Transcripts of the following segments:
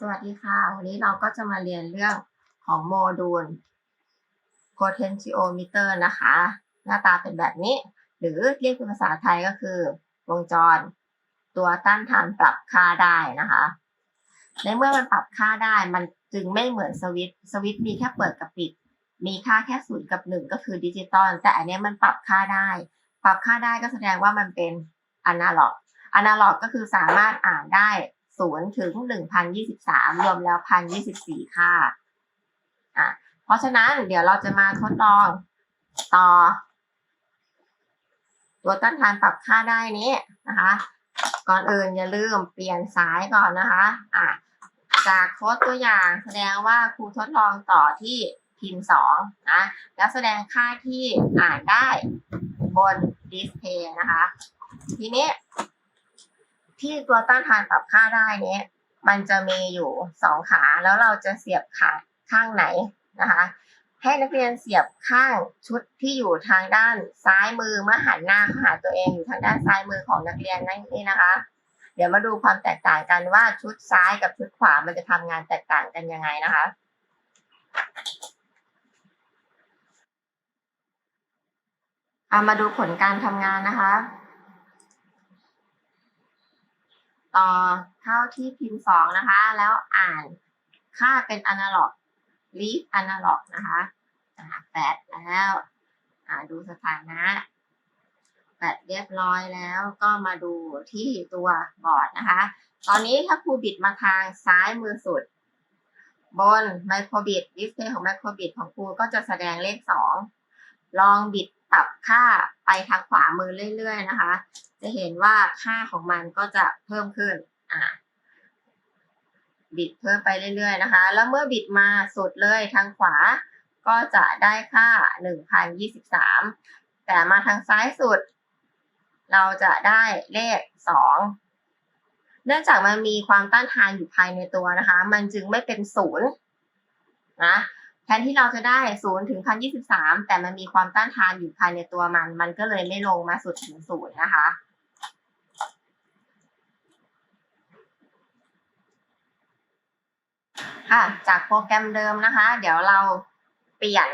สวัสดีค่ะ วันนี้เราก็จะมาเรียนเรื่องของโมดูล potentiometer นะคะ หน้าตาเป็นแบบนี้ หรือเรียกเป็นภาษาไทยก็คือ วงจร ตัวต้านทานปรับค่าได้นะคะ ในเมื่อมันปรับค่าได้มันจึงไม่เหมือนสวิตช์สวิตช์มีแค่เปิดกับปิด มีค่าแค่ศูนย์กับหนึ่งก็คือดิจิตอลแต่อันนี้มันปรับค่าได้ ปรับค่าได้ก็แสดงว่ามันเป็นอนาล็อกอนาล็อกก็คือสามารถอ่านได้ ศูนถึงหนึ่งพันยี่สิบสามรวมแล้วพันยี่สิบสี่ค่าอะ เพราะฉะนั้นเดี๋ยวเราจะมาทดลองต่อ ตัวต้านทานปรับค่าได้นี้นะคะ ก่อนอื่นอย่าลืมเปลี่ยนสายก่อนนะคะอะจากโค้ดตัวอย่างแสดงว่าครูทดลองต่อที่พิมพ์สองนะแล้วแสดงค่าที่อ่านได้บนดิสเพย์นะคะ ทีนี้ ที่ตัวต้านทานปรับค่าได้เนี้ยมันจะมีอยู่สองขาแล้วเราจะเสียบขาข้างไหนนะคะให้นักเรียนเสียบข้างชุดที่อยู่ทางด้านซ้ายมือเมื่อหันหน้าเข้าหาตัวเองอยู่ทางด้านซ้ายมือของนักเรียนนั่นนี่นะคะ เดี๋ยวมาดูความแตกต่างกันว่าชุดซ้ายกับชุดขวามันจะทำงานแตกต่างกันยังไงนะคะเอามาดูผลการทำงานนะคะ ต่อเข้าที่พิมพ์สองนะคะ แล้วอ่านค่าเป็นอนาล็อกลีฟอนาล็อกนะคะอ่าแปดแล้วอ่าดูสถานะแปดเรียบร้อยแล้วก็มาดูที่ตัวบอร์ดนะคะ ตอนนี้ถ้าครูบิดมาทางซ้ายมือสุด บนไมโครบิดดิสเพย์ของไมโครบิดของครูก็จะแสดงเลขสองลองบิด ปรับค่าไปทางขวามือเรื่อย ๆ นะคะ จะเห็นว่าค่าของมันก็จะเพิ่มขึ้นอ่าบิดเพิ่มไปเรื่อย ๆ นะคะ แล้วเมื่อบิดมาสุดเลยทางขวาก็จะได้ค่า 1,023 แต่มาทางซ้ายสุด เราจะได้เลข 2 เนื่องจากมันมีความต้านทานอยู่ภายในตัวนะคะ มันจึงไม่เป็นศูนย์นะ แทนที่เราจะได้ศูนย์ถึงพันยี่สิบสามแต่มันมีความต้านทานอยู่ภายในตัวมัน มันก็เลยไม่ลงมาสุดถึงศูนย์นะคะ ค่ะ จากโปรแกรมเดิมนะคะ เดี๋ยวเราเปลี่ยน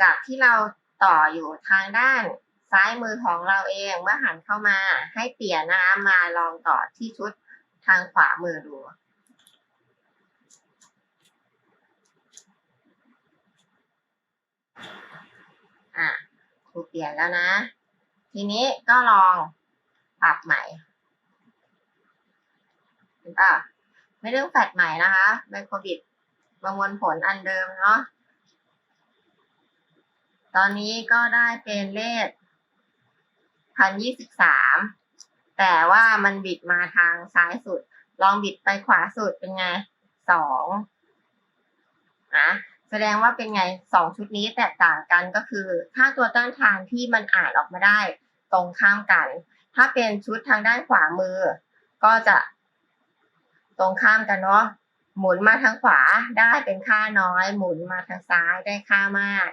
จากที่เราต่ออยู่ทางด้านซ้ายมือของเราเองเมื่อหันเข้ามาให้เปลี่ยนนะคะมาลองต่อที่ชุดทางขวามือดู อะค รูเปลี่ยนแล้วนะ ทีนี้ก็ลองปรับใหม่เห็นปะไม่เรื่องแฟดใหม่นะคะไมโครบิดประมวลผลอันเดิมเนาะตอนนี้ก็ได้เป็นเลขพันยี่สิบสามแต่ว่ามันบิดมาทางซ้ายสุด ลองบิดไปขวาสุดเป็นไงสองนะ แสดงว่าเป็นไงสองชุดนี้แตกต่างกันก็คือถ้าตัวต้านทานที่มันอ่านออกมาได้ตรงข้ามกัน ถ้าเป็นชุดทางด้านขวามือ ก็จะตรงข้ามกันเนาะหมุนมาทางขวาได้เป็นค่าน้อย หมุนมาทางซ้ายได้ค่ามาก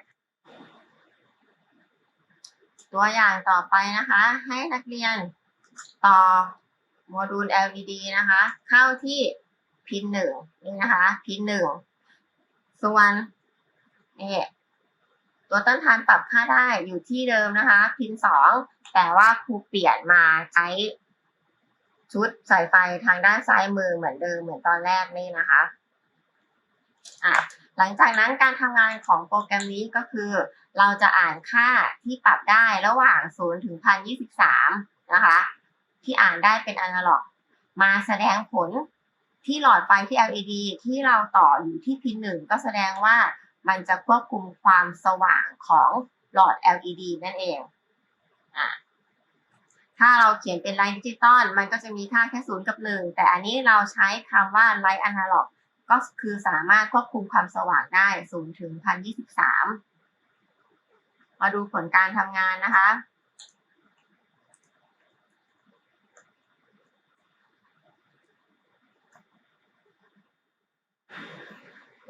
ตัวอย่างต่อไปนะคะ ให้นักเรียนต่อโมดูล LED นะคะ เข้าที่พินหนึ่งนี่นะคะ พินหนึ่ง ส่วนนี่ตัวต้นทานปรับค่าได้อยู่ที่เดิมนะคะ พินสองแต่ว่าครูเปลี่ยนมาใช้ชุดสายไฟทางด้านซ้ายมือเหมือนเดิมเหมือนตอนแรกนี่นะคะอะหลังจากนั้นการทำงานของโปรแกรมนี้ก็คือ เราจะอ่านค่าที่ปรับได้ระหว่าง 0 ถึง 1023 นะคะ ที่อ่านได้เป็นอนาล็อก มาแสดงผล ที่หลอดไฟที่ LED ที่เราต่ออยู่ที่พินหนึ่งก็แสดงว่ามันจะควบคุมความสว่างของหลอด LED นั่นเองอะถ้าเราเขียนเป็นไลท์ดิจิตอลมันก็จะมีค่าแค่ศูนย์กับหนึ่งแต่อันนี้เราใช้คำว่าไลท์อนาล็อกก็คือสามารถควบคุมความสว่างได้ศูนย์ถึงพันยี่สิบสามมาดูผลการทำงานนะคะ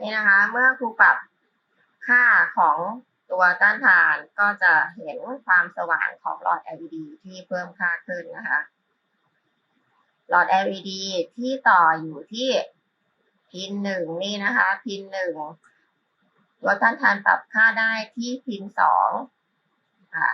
นี่นะคะ เมื่อครูปรับค่าของตัวต้านทานก็จะเห็นความสว่างของหลอด LED ที่เพิ่มค่าขึ้นนะคะ หลอด LED ที่ต่ออยู่ที่พินหนึ่งนี่นะคะ พินหนึ่งตัวต้านทานปรับค่าได้ที่พินสองค่ะ